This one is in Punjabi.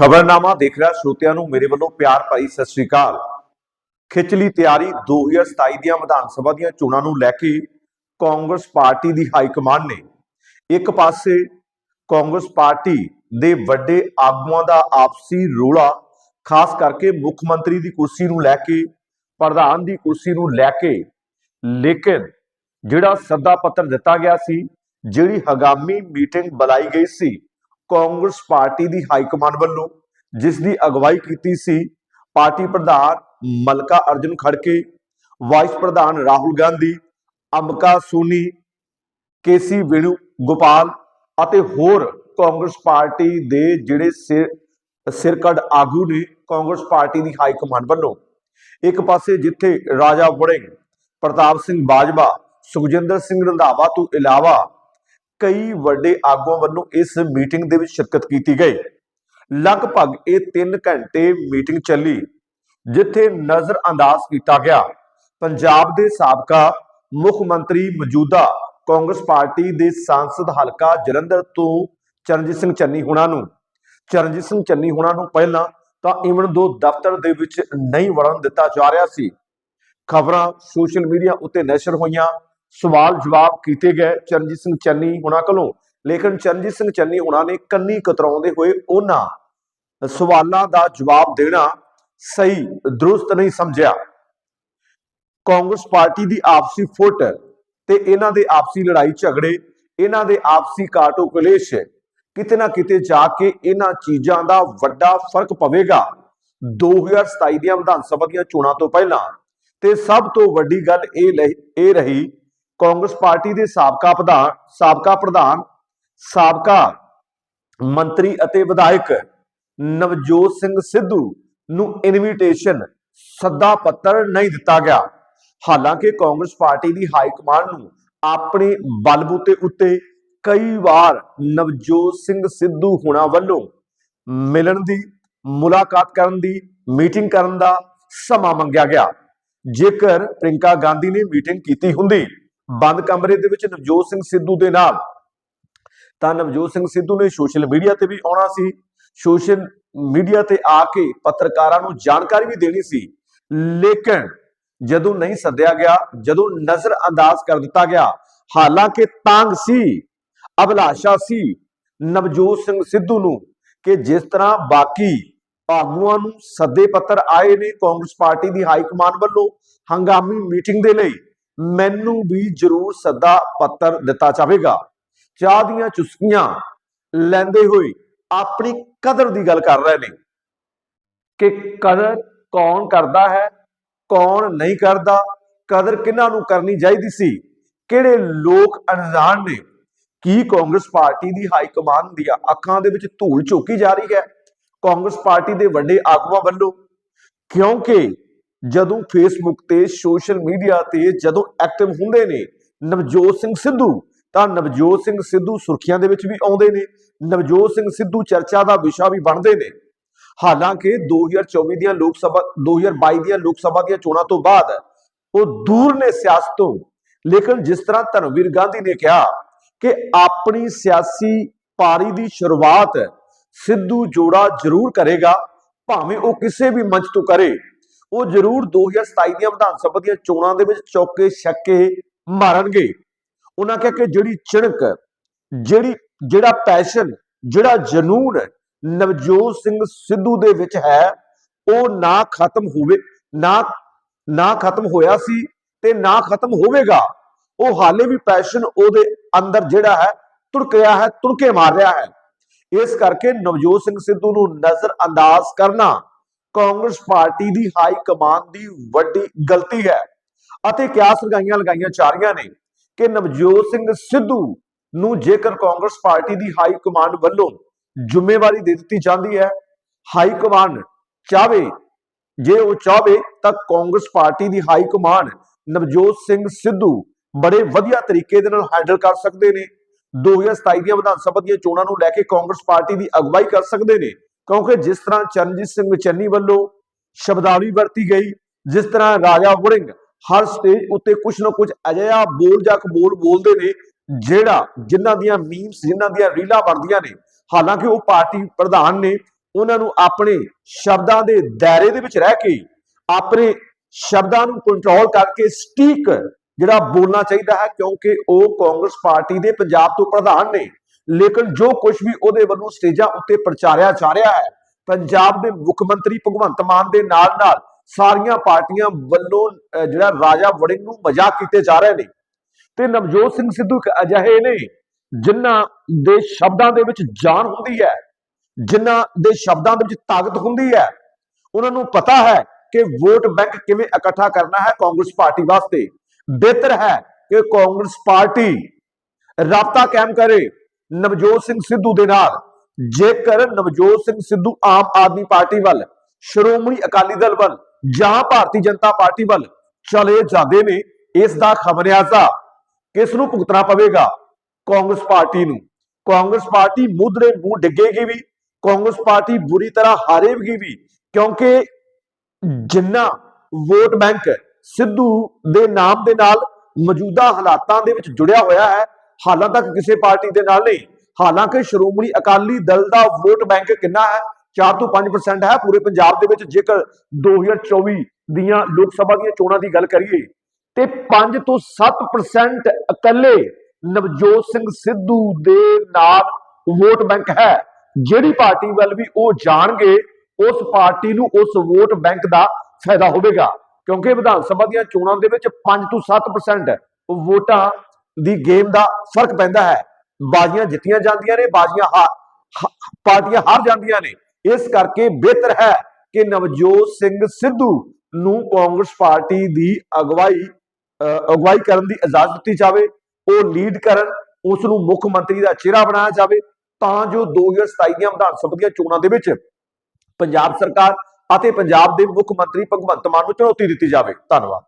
ਖਬਰਨਾਮਾ ਦੇਖ ਰਿਹਾ ਸਰੋਤਿਆਂ ਨੂੰ ਮੇਰੇ ਵੱਲੋਂ ਪਿਆਰ ਭਰੀ ਸਤਿ ਸ੍ਰੀ ਅਕਾਲ। ਖਿਚਲੀ ਤਿਆਰੀ 2027 ਦੀਆਂ ਵਿਧਾਨ ਸਭਾ ਦੀਆਂ ਚੋਣਾਂ ਨੂੰ ਲੈ ਕੇ ਕਾਂਗਰਸ ਪਾਰਟੀ ਦੀ ਹਾਈ ਕਮਾਂਡ ਨੇ। ਇੱਕ ਪਾਸੇ ਕਾਂਗਰਸ ਪਾਰਟੀ ਦੇ ਵੱਡੇ ਆਗੂਆਂ ਦਾ ਆਪਸੀ ਰੋਲਾ, ਖਾਸ ਕਰਕੇ ਮੁੱਖ ਮੰਤਰੀ ਦੀ ਕੁਰਸੀ ਨੂੰ ਲੈ ਕੇ, ਪ੍ਰਧਾਨ ਦੀ ਕੁਰਸੀ ਨੂੰ ਲੈ ਕੇ, ਲੇਕਿਨ ਜਿਹੜਾ ਸੱਦਾ ਪੱਤਰ ਦਿੱਤਾ ਗਿਆ ਸੀ, ਜਿਹੜੀ ਹਗਾਮੀ ਮੀਟਿੰਗ ਬੁਲਾਈ ਗਈ ਸੀ ਕਾਂਗਰਸ ਪਾਰਟੀ ਦੀ ਹਾਈ ਕਮਾਂਡ ਵੱਲੋਂ ਜਿਸ ਦੀ ਅਗਵਾਈ ਕੀਤੀ ਸੀ, ਪਾਰਟੀ ਪ੍ਰਧਾਨ ਮਲਕਾ ਅਰਜੁਨ ਖੜਕੇ, ਵਾਈਸ ਪ੍ਰਧਾਨ ਰਾਹੁਲ ਗਾਂਧੀ, ਅੰਬਕਾ ਸੋਨੀ ਕੇਸੀ ਵੇਣੂ ਗੋਪਾਲ ਅਤੇ ਹੋਰ ਕਾਂਗਰਸ ਪਾਰਟੀ ਦੇ ਜਿਹੜੇ ਸਿਰ ਸਿਰਕੱਢ ਆਗੂ ਨੇ ਕਾਂਗਰਸ ਪਾਰਟੀ ਦੀ ਹਾਈ ਕਮਾਂਡ ਵੱਲੋਂ। ਇੱਕ ਪਾਸੇ ਜਿੱਥੇ ਰਾਜਾ ਵੜਿੰਗ, ਪ੍ਰਤਾਪ ਸਿੰਘ ਬਾਜਵਾ, ਸੁਖਜਿੰਦਰ ਸਿੰਘ ਰੰਧਾਵਾ ਤੋਂ ਇਲਾਵਾ ਕਈ ਵੱਡੇ ਆਗੂਆਂ ਵੱਲੋਂ ਇਸ ਮੀਟਿੰਗ ਦੇ ਵਿੱਚ ਸ਼ਿਰਕਤ ਕੀਤੀ ਗਈ। ਲਗਭਗ ਇਹ 3 ਘੰਟੇ ਮੀਟਿੰਗ ਚੱਲੀ, ਜਿੱਥੇ ਨਜ਼ਰ ਅੰਦਾਜ਼ ਕੀਤਾ ਗਿਆ। ਪੰਜਾਬ ਦੇ ਸਾਬਕਾ ਮੁੱਖ ਮੰਤਰੀ ਮੌਜੂਦਾ ਕਾਂਗਰਸ ਪਾਰਟੀ ਦੇ ਸੰਸਦ ਹਲਕਾ ਜਲੰਧਰ ਤੋਂ ਚਰਨਜੀਤ ਸਿੰਘ ਚੰਨੀ ਹੁਣਾਂ ਨੂੰ। ਚਰਨਜੀਤ ਸਿੰਘ ਚੰਨੀ ਹੁਣਾਂ ਨੂੰ ਪਹਿਲਾਂ ਤਾਂ ਇਵਨ ਦੋ ਦਫ਼ਤਰ ਦੇ ਵਿੱਚ ਨਹੀਂ ਵੜਨ ਦਿੱਤਾ ਜਾ ਰਿਹਾ ਸੀ। ਖਬਰਾਂ ਸੋਸ਼ਲ ਮੀਡੀਆ ਉੱਤੇ ਨਸ਼ਰ ਹੋਈਆਂ ਸਵਾਲ ਜਵਾਬ ਕੀਤੇ ਗਏ ਚਰਨਜੀਤ ਸਿੰਘ ਚੰਨੀ ਹੁਣਾਂ ਕੋਲੋਂ। ਲੇਕਿਨ ਚਰਨਜੀਤ ਸਿੰਘ ਚੰਨੀ ਹੁਣਾਂ ਨੇ ਕੰਨੀ ਕਤਰਾਉਂਦੇ ਹੋਏ ਉਹਨਾਂ ਸਵਾਲਾਂ ਦਾ ਜਵਾਬ ਦੇਣਾ ਸਹੀ, ਦਰੁਸਤ ਨਹੀਂ ਸਮਝਿਆ। ਕਾਂਗਰਸ ਪਾਰਟੀ ਦੀ ਆਪਸੀ ਫੁੱਟ ਤੇ ਇਹਨਾਂ ਦੇ ਆਪਸੀ ਲੜਾਈ ਝਗੜੇ, ਇਹਨਾਂ ਦੇ ਆਪਸੀ ਕਾਟੋ ਕਲੇਸ਼, ਕਿਤੇ ਨਾ ਕਿਤੇ ਜਾ ਕੇ ਇਹਨਾਂ ਚੀਜ਼ਾਂ ਦਾ ਵੱਡਾ ਫ਼ਰਕ ਪਵੇਗਾ। 2027 ਦੀਆਂ ਵਿਧਾਨ ਸਭਾ ਦੀਆਂ ਚੋਣਾਂ ਤੋਂ ਪਹਿਲਾਂ ਤੇ ਸਭ ਤੋਂ ਵੱਡੀ ਗੱਲ ਇਹ ਲਈ- ਇਹ ਰਹੀ ਕਾਂਗਰਸ ਪਾਰਟੀ ਦੇ ਸਾਬਕਾ ਪ੍ਰਧਾਨ ਸਾਬਕਾ ਪ੍ਰਧਾਨ, ਸਾਬਕਾ ਮੰਤਰੀ ਅਤੇ ਵਿਧਾਇਕ ਨਵਜੋਤ ਸਿੰਘ ਸਿੱਧੂ ਨੂੰ ਇਨਵੀਟੇਸ਼ਨ ਸੱਦਾ ਪੱਤਰ ਨਹੀਂ ਦਿੱਤਾ ਗਿਆ। ਹਾਲਾਂਕਿ ਕਾਂਗਰਸ ਪਾਰਟੀ ਦੀ ਹਾਈ ਕਮਾਂਡ ਨੂੰ ਆਪਣੇ ਬਲਬੂਤੇ ਉੱਤੇ ਕਈ ਵਾਰ ਨਵਜੋਤ ਸਿੰਘ ਸਿੱਧੂ ਹੁਣਾਂ ਵੱਲੋਂ ਮਿਲਣ ਦੀ, ਮੁਲਾਕਾਤ ਕਰਨ ਦੀ, ਮੀਟਿੰਗ ਕਰਨ ਦਾ ਸਮਾਂ ਮੰਗਿਆ ਗਿਆ। ਜੇਕਰ ਪ੍ਰਿੰਕਾ ਗਾਂਧੀ ਨੇ ਮੀਟਿੰਗ ਕੀਤੀ ਹੁੰਦੀ ਬੰਦ ਕਮਰੇ ਦੇ ਵਿੱਚ ਨਵਜੋਤ ਸਿੰਘ ਸਿੱਧੂ ਦੇ ਨਾਲ। ਤਾਂ ਨਵਜੋਤ ਸਿੰਘ ਸਿੱਧੂ ਨੇ ਸੋਸ਼ਲ ਮੀਡੀਆ ਤੇ ਵੀ ਆਉਣਾ ਸੀ। ਸੋਸ਼ਲ ਮੀਡੀਆ ਤੇ ਆ ਕੇ ਪੱਤਰਕਾਰਾਂ ਨੂੰ ਜਾਣਕਾਰੀ ਵੀ ਦੇਣੀ ਸੀ। ਲੇਕਿਨ ਜਦੋਂ ਨਹੀਂ ਸੱਦਿਆ ਗਿਆ, ਜਦੋਂ ਨਜ਼ਰ ਅੰਦਾਜ਼ ਕਰ ਦਿੱਤਾ ਗਿਆ, ਹਾਲਾਂਕਿ ਤਾਂਗ ਸੀ, ਅਭਿਲਾਸ਼ਾ ਸੀ ਨਵਜੋਤ ਸਿੰਘ ਸਿੱਧੂ ਨੂੰ ਕਿ ਜਿਸ ਤਰ੍ਹਾਂ ਬਾਕੀ ਆਗੂਆਂ ਨੂੰ ਸੱਦੇ ਪੱਤਰ ਆਏ ਨੇ ਕਾਂਗਰਸ ਪਾਰਟੀ ਦੀ ਹਾਈ ਕਮਾਂਡ ਵੱਲੋਂ ਹੰਗਾਮੀ ਮੀਟਿੰਗ ਦੇ ਲਈ। ਮੈਨੂੰ ਵੀ ਜ਼ਰੂਰ ਸੱਦਾ ਪੱਤਰ ਦਿੱਤਾ ਜਾਵੇਗਾ। ਚਾਹ ਦੀਆਂ ਚੁਸਕੀਆਂ ਲੈਂਦੇ ਹੋਏ ਆਪਣੀ ਕਦਰ ਦੀ ਗੱਲ ਕਰ ਰਹੇ ਨੇ ਕਿ ਕਦਰ ਕੌਣ ਕਰਦਾ ਹੈ, ਕੌਣ ਨਹੀਂ ਕਰਦਾ, ਕਦਰ ਕਿਹਨਾਂ ਨੂੰ ਕਰਨੀ ਚਾਹੀਦੀ ਸੀ, ਕਿਹੜੇ ਲੋਕ ਅਣਜਾਣ ਨੇ, ਕੀ ਕਾਂਗਰਸ ਪਾਰਟੀ ਦੀ ਹਾਈ ਕਮਾਨ ਦੀਆਂ ਅੱਖਾਂ ਦੇ ਵਿੱਚ ਧੂਲ ਝੋਕੀ ਜਾ ਰਹੀ ਹੈ, ਕਾਂਗਰਸ ਪਾਰਟੀ ਦੇ ਵੱਡੇ ਆਗੂਆਂ ਵੱਲੋਂ, ਕਿਉਂਕਿ ਜਦੋਂ ਫੇਸਬੁੱਕ ਤੇ ਸੋਸ਼ਲ ਮੀਡੀਆ ਤੇ ਜਦੋਂ ਐਕਟਿਵ ਹੁੰਦੇ ਨੇ, ਨਵਜੋਤ ਸਿੰਘ ਸਿੱਧੂ, ਤਾਂ ਨਵਜੋਤ ਸਿੰਘ ਸਿੱਧੂ ਸੁਰਖੀਆਂ ਦੇ ਵਿੱਚ ਵੀ ਆਉਂਦੇ ਨੇ, ਨਵਜੋਤ ਸਿੰਘ ਸਿੱਧੂ ਚਰਚਾ ਦਾ ਵਿਸ਼ਾ ਵੀ ਬਣਦੇ ਨੇ। ਹਾਲਾਂਕਿ 2024 ਦੀਆਂ ਲੋਕ ਸਭਾ 2022 ਦੀਆਂ ਲੋਕ ਸਭਾ ਦੀਆਂ ਚੋਣਾਂ ਤੋਂ ਬਾਅਦ ਉਹ ਦੂਰ ਨੇ ਸਿਆਸਤ ਤੋਂ ਲੇਕਿਨ ਜਿਸ ਤਰ੍ਹਾਂ ਧਰਮਵੀਰ ਗਾਂਧੀ ਨੇ ਕਿਹਾ ਕਿ ਆਪਣੀ ਸਿਆਸੀ ਪਾਰੀ ਦੀ ਸ਼ੁਰੂਆਤ ਸਿੱਧੂ ਜੋੜਾ ਜ਼ਰੂਰ ਕਰੇਗਾ, ਭਾਵੇਂ ਉਹ ਕਿਸੇ ਵੀ ਮੰਚ ਤੋਂ ਕਰੇ। ਉਹ ਜ਼ਰੂਰ 2027 ਦੀਆਂ ਵਿਧਾਨ ਸਭਾ ਦੀਆਂ ਚੋਣਾਂ ਦੇ ਵਿੱਚ ਚੌਕੇ ਛੱਕੇ ਮਾਰਨਗੇ। ਉਹਨਾਂ ਕਿਹਾ ਕਿ ਜਿਹੜੀ ਚਿਣਕ, ਜਿਹੜੀ, ਜਿਹੜਾ ਪੈਸ਼ਨ, ਜਿਹੜਾ ਜਨੂਨ ਨਵਜੋਤ ਸਿੰਘ ਸਿੱਧੂ ਦੇ ਵਿੱਚ ਹੈ, ਉਹ ਨਾ ਖਤਮ ਹੋਵੇ, ਨਾ ਨਾ ਖਤਮ ਹੋਇਆ ਸੀ ਤੇ ਨਾ ਖਤਮ ਹੋਵੇਗਾ। ਉਹ ਹਾਲੇ ਵੀ ਪੈਸ਼ਨ ਉਹਦੇ ਅੰਦਰ ਜਿਹੜਾ ਹੈ ਤੁੜਕਿਆ ਹੈ ਤੁੜਕੇ ਮਾਰ ਰਿਹਾ ਹੈ। ਇਸ ਕਰਕੇ ਨਵਜੋਤ ਸਿੰਘ ਸਿੱਧੂ ਨੂੰ ਨਜ਼ਰ ਅੰਦਾਜ਼ ਕਰਨਾ ਕਾਂਗਰਸ ਪਾਰਟੀ ਦੀ ਹਾਈ ਕਮਾਨ ਦੀ ਵੱਡੀ ਗਲਤੀ ਹੈ। ਅਤੇ ਕਿਆਸ ਲਗਾਈਆਂ ਲਗਾਈਆਂ ਜਾ ਰਹੀਆਂ ਨੇ ਕਿ ਨਵਜੋਤ ਸਿੰਘ ਸਿੱਧੂ ਨੂੰ ਜੇਕਰ ਕਾਂਗਰਸ ਪਾਰਟੀ ਦੀ ਹਾਈ ਕਮਾਂਡ ਵੱਲੋਂ ਜ਼ਿੰਮੇਵਾਰੀ ਦੇ ਦਿੱਤੀ ਜਾਂਦੀ ਹੈ, ਹਾਈ ਕਮਾਂਡ ਚਾਵੇ ਜੇ ਉਹ ਚਾਹਵੇ ਤਾਂ ਕਾਂਗਰਸ ਪਾਰਟੀ ਦੀ ਹਾਈ ਕਮਾਂਡ ਨਵਜੋਤ ਸਿੰਘ ਸਿੱਧੂ ਬੜੇ ਵਧੀਆ ਤਰੀਕੇ ਦੇ ਨਾਲ ਹੈਂਡਲ ਕਰ ਸਕਦੇ ਨੇ। 2027 ਦੀਆਂ ਵਿਧਾਨ ਸਭਾ ਦੀਆਂ ਚੋਣਾਂ ਨੂੰ ਲੈ ਕੇ ਕਾਂਗਰਸ ਪਾਰਟੀ ਦੀ ਅਗਵਾਈ ਕਰ ਸਕਦੇ ਨੇ। ਕਿਉਂਕਿ ਜਿਸ ਤਰ੍ਹਾਂ ਚਰਨਜੀਤ ਸਿੰਘ ਚੰਨੀ ਵੱਲੋਂ ਸ਼ਬਦਾਵਲੀ ਵਰਤੀ ਗਈ, ਜਿਸ ਤਰ੍ਹਾਂ ਰਾਜਾ ਵੜਿੰਗ ਹਰ ਸਟੇਜ ਉੱਤੇ ਕੁਝ ਨਾ ਕੁਝ ਅਜਿਹਾ ਬੋਲ ਜਾਂ ਕਬੋਲ ਬੋਲਦੇ ਨੇ, ਜਿਹੜਾ ਜਿਨ੍ਹਾਂ ਦੀਆਂ ਮੀਮਸ ਜਿਨ੍ਹਾਂ ਦੀਆਂ ਰੀਲਾਂ ਬਣਦੀਆਂ ਨੇ, ਹਾਲਾਂਕਿ ਉਹ ਪਾਰਟੀ ਪ੍ਰਧਾਨ ਨੇ, ਉਹਨਾਂ ਨੂੰ ਆਪਣੇ ਸ਼ਬਦਾਂ ਦੇ ਦਾਇਰੇ ਦੇ ਵਿੱਚ ਰਹਿ ਕੇ ਆਪਣੇ ਸ਼ਬਦਾਂ ਨੂੰ ਕੰਟਰੋਲ ਕਰਕੇ ਸਟੀਕ ਜਿਹੜਾ ਬੋਲਣਾ ਚਾਹੀਦਾ ਹੈ, ਕਿਉਂਕਿ ਉਹ ਕਾਂਗਰਸ ਪਾਰਟੀ ਦੇ ਪੰਜਾਬ ਤੋਂ ਪ੍ਰਧਾਨ ਨੇ। ਲੇਕਿਨ ਜੋ ਕੁਝ ਵੀ ਉਹਦੇ ਵੱਲੋਂ ਸਟੇਜਾਂ ਉੱਤੇ ਪ੍ਰਚਾਰਿਆ ਜਾ ਰਿਹਾ ਹੈ, ਪੰਜਾਬ ਦੇ ਮੁੱਖ ਮੰਤਰੀ ਭਗਵੰਤ ਮਾਨ ਦੇ ਨਾਲ ਨਾਲ ਸਾਰੀਆਂ ਪਾਰਟੀਆਂ ਵੱਲੋਂ ਜਿਹੜਾ ਰਾਜਾ ਵੜਿੰਗ ਨੂੰ ਮਜ਼ਾਕ ਕੀਤੇ ਜਾ ਰਹੇ ਨੇ। ਤੇ ਨਵਜੋਤ ਸਿੰਘ ਸਿੱਧੂ ਅਜਿਹੇ ਨੇ ਜਿਨ੍ਹਾਂ ਦੇ ਸ਼ਬਦਾਂ ਦੇ ਵਿੱਚ ਜਾਨ ਹੁੰਦੀ ਹੈ, ਜਿਨ੍ਹਾਂ ਦੇ ਸ਼ਬਦਾਂ ਦੇ ਵਿੱਚ ਤਾਕਤ ਹੁੰਦੀ ਹੈ। ਉਹਨਾਂ ਨੂੰ ਪਤਾ ਹੈ ਕਿ ਵੋਟ ਬੈਂਕ ਕਿਵੇਂ ਇਕੱਠਾ ਕਰਨਾ ਹੈ ਕਾਂਗਰਸ ਪਾਰਟੀ ਵਾਸਤੇ। ਬਿਹਤਰ ਹੈ ਕਿ ਕਾਂਗਰਸ ਪਾਰਟੀ ਰਾਬਤਾ ਕਾਇਮ ਕਰੇ ਨਵਜੋਤ ਸਿੰਘ ਸਿੱਧੂ ਦੇ ਨਾਲ। ਜੇਕਰ ਨਵਜੋਤ ਸਿੰਘ ਸਿੱਧੂ ਆਮ ਆਦਮੀ ਪਾਰਟੀ ਵੱਲ, ਸ਼੍ਰੋਮਣੀ ਅਕਾਲੀ ਦਲ ਵੱਲ ਜਾਂ ਭਾਰਤੀ ਜਨਤਾ ਪਾਰਟੀ ਵੱਲ ਚਲੇ ਜਾਂਦੇ ਨੇ, ਇਸ ਦਾ ਖਮਰਿਆਜ਼ਾ ਕਿਸ ਨੂੰ ਭੁਗਤਣਾ ਪਵੇਗਾ? ਕਾਂਗਰਸ ਪਾਰਟੀ ਨੂੰ। ਕਾਂਗਰਸ ਪਾਰਟੀ ਮੁੱਦਰੇ ਮੂੰਹ ਡਿੱਗੇਗੀ ਵੀ, ਕਾਂਗਰਸ ਪਾਰਟੀ ਬੁਰੀ ਤਰ੍ਹਾਂ ਹਾਰੇਗੀ ਵੀ, ਕਿਉਂਕਿ ਜਿੰਨਾ ਵੋਟ ਬੈਂਕ ਸਿੱਧੂ ਦੇ ਨਾਮ ਦੇ ਨਾਲ ਮੌਜੂਦਾ ਹਾਲਾਤਾਂ ਦੇ ਵਿੱਚ ਜੁੜਿਆ ਹੋਇਆ ਹੈ ਹਾਲਾਂ ਤੱਕ ਕਿਸੇ ਪਾਰਟੀ ਦੇ ਨਾਲ ਨਹੀਂ। ਹਾਲਾਂਕਿ ਸ਼੍ਰੋਮਣੀ ਅਕਾਲੀ ਦਲ ਦਾ ਵੋਟ ਬੈਂਕ ਕਿੰਨਾ ਹੈ? 4 ਤੋਂ 5% ਹੈ। ਪੂਰੇ ਪੰਜਾਬ ਦੇ ਵਿੱਚ ਜੇਕਰ 2024 ਦੀਆਂ ਲੋਕ ਸਭਾ ਦੀਆਂ ਚੋਣਾਂ ਦੀ ਗੱਲ ਕਰੀਏ, ਤੇ 5 ਤੋਂ 7% ਇਕੱਲੇ ਨਵਜੋਤ ਸਿੰਘ ਸਿੱਧੂ ਦੇ ਨਾਲ ਵੋਟ ਬੈਂਕ ਹੈ। ਜਿਹੜੀ ਪਾਰਟੀ ਵੱਲ ਵੀ ਉਹ ਜਾਣਗੇ, ਉਸ ਪਾਰਟੀ ਨੂੰ ਉਸ ਵੋਟ ਬੈਂਕ ਦਾ ਫਾਇਦਾ ਹੋਵੇਗਾ। ਕਿਉਂਕਿ ਵਿਧਾਨ ਸਭਾ ਦੀਆਂ ਚੋਣਾਂ ਦੇ ਵਿੱਚ 5 ਤੋਂ 7% ਵੋਟਾਂ ਦੀ ਗੇਮ ਦਾ ਫ਼ਰਕ ਪੈਂਦਾ ਹੈ। ਬਾਜ਼ੀਆਂ ਜਿੱਤੀਆਂ ਜਾਂਦੀਆਂ ਨੇ, ਬਾਜ਼ੀਆਂ ਹਾਰ ਪਾਰਟੀਆਂ ਹਾਰ ਜਾਂਦੀਆਂ ਨੇ। ਇਸ ਕਰਕੇ ਬਿਹਤਰ ਹੈ ਕਿ ਨਵਜੋਤ ਸਿੰਘ ਸਿੱਧੂ ਨੂੰ ਕਾਂਗਰਸ ਪਾਰਟੀ ਦੀ ਅਗਵਾਈ ਅਗਵਾਈ ਕਰਨ ਦੀ ਇਜਾਜ਼ਤ ਦਿੱਤੀ ਜਾਵੇ। ਉਹ ਲੀਡ ਕਰਨ, ਉਸ ਨੂੰ ਮੁੱਖ ਮੰਤਰੀ ਦਾ ਚਿਹਰਾ ਬਣਾਇਆ ਜਾਵੇ। ਤਾਂ ਜੋ 2027 ਦੀਆਂ ਵਿਧਾਨ ਸਭਾ ਦੀਆਂ ਚੋਣਾਂ ਦੇ ਵਿੱਚ ਪੰਜਾਬ ਸਰਕਾਰ ਅਤੇ ਪੰਜਾਬ ਦੇ ਮੁੱਖ ਮੰਤਰੀ ਭਗਵੰਤ ਮਾਨ ਨੂੰ ਚੁਣੌਤੀ ਦਿੱਤੀ ਜਾਵੇ। ਧੰਨਵਾਦ।